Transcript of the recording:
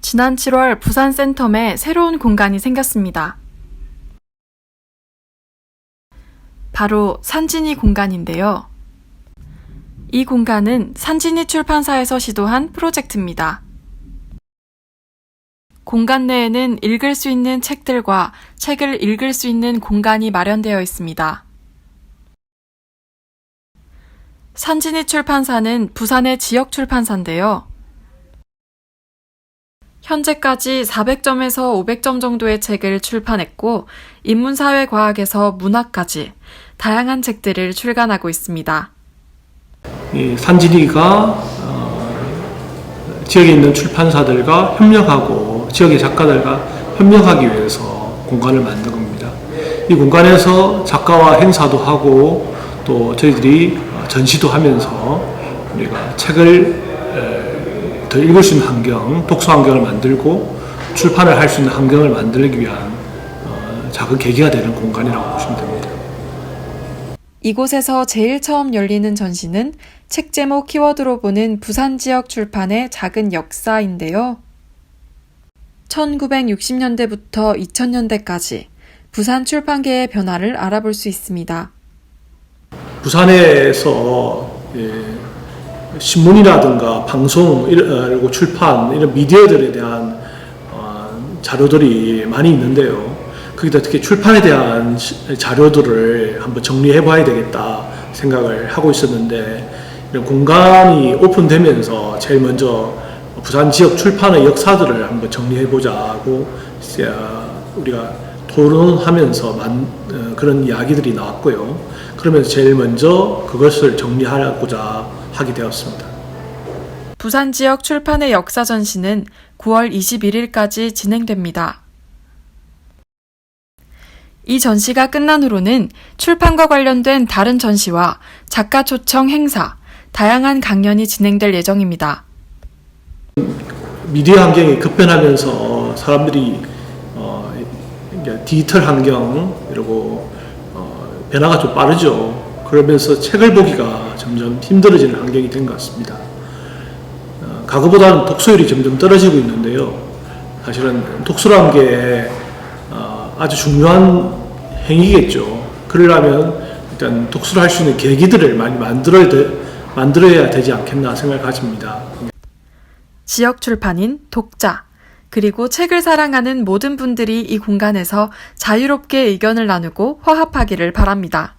지난 7월 부산 센텀에 새로운 공간이 생겼습니다. 바로 산진이 공간인데요. 이 공간은 산진이 출판사에서 시도한 프로젝트입니다. 공간 내에는 읽을 수 있는 책들과 책을 읽을 수 있는 공간이 마련되어 있습니다. 산진이 출판사는 부산의 지역 출판사인데요. 현재까지 400점에서 500점 정도의 책을 출판했고, 인문사회과학에서 문학까지 다양한 책들을 출간하고 있습니다. 이 산진이가 어, 지역에 있는 출판사들과 협력하고 지역의 작가들과 협력하기 위해서 공간을 만든 겁니다. 이 공간에서 작가와 행사도 하고 또 저희들이 어, 전시도 하면서 우리가 책을 에, 더 읽을 수 있는 환경, 독서 환경을 만들고 출판을 할 수 있는 환경을 만들기 위한 어, 작은 계기가 되는 공간이라고 보시면 됩니다. 이곳에서 제일 처음 열리는 전시는 책 제목 키워드로 보는 부산 지역 출판의 작은 역사인데요. 1960년대부터 2000년대까지 부산 출판계의 변화를 알아볼 수 있습니다. 부산에서 예, 신문이라든가 방송 어, 그리고 출판 이런 미디어들에 대한 어, 자료들이 많이 있는데요. 거기다 특히 출판에 대한 시- 자료들을 한번 정리해 봐야 되겠다 생각을 하고 있었는데 이런 공간이 오픈되면서 제일 먼저 부산 지역 출판의 역사들을 한번 정리해 보자고 이제 우리가 토론하면서 만, 어, 그런 이야기들이 나왔고요. 그러면서 제일 먼저 그것을 정리하고자 하게 되었습니다. 부산 지역 출판의 역사 전시는 9월 21일까지 진행됩니다. 이 전시가 끝난 후로는 출판과 관련된 다른 전시와 작가 초청 행사, 다양한 강연이 진행될 예정입니다. 미디어 환경이 급변하면서 사람들이 어, 디지털 환경 이러고 어, 변화가 좀 빠르죠. 그러면서 책을 보기가 점점 힘들어지는 환경이 된 것 같습니다. 어, 과거보다는 독서율이 점점 떨어지고 있는데요. 사실은 독서라는 게 어, 아주 중요한 행위겠죠. 그러려면 일단 독서를 할 수 있는 계기들을 많이 만들어야, 돼, 만들어야 되지 않겠나 생각을 가집니다. 지역 출판인 독자, 그리고 책을 사랑하는 모든 분들이 이 공간에서 자유롭게 의견을 나누고 화합하기를 바랍니다.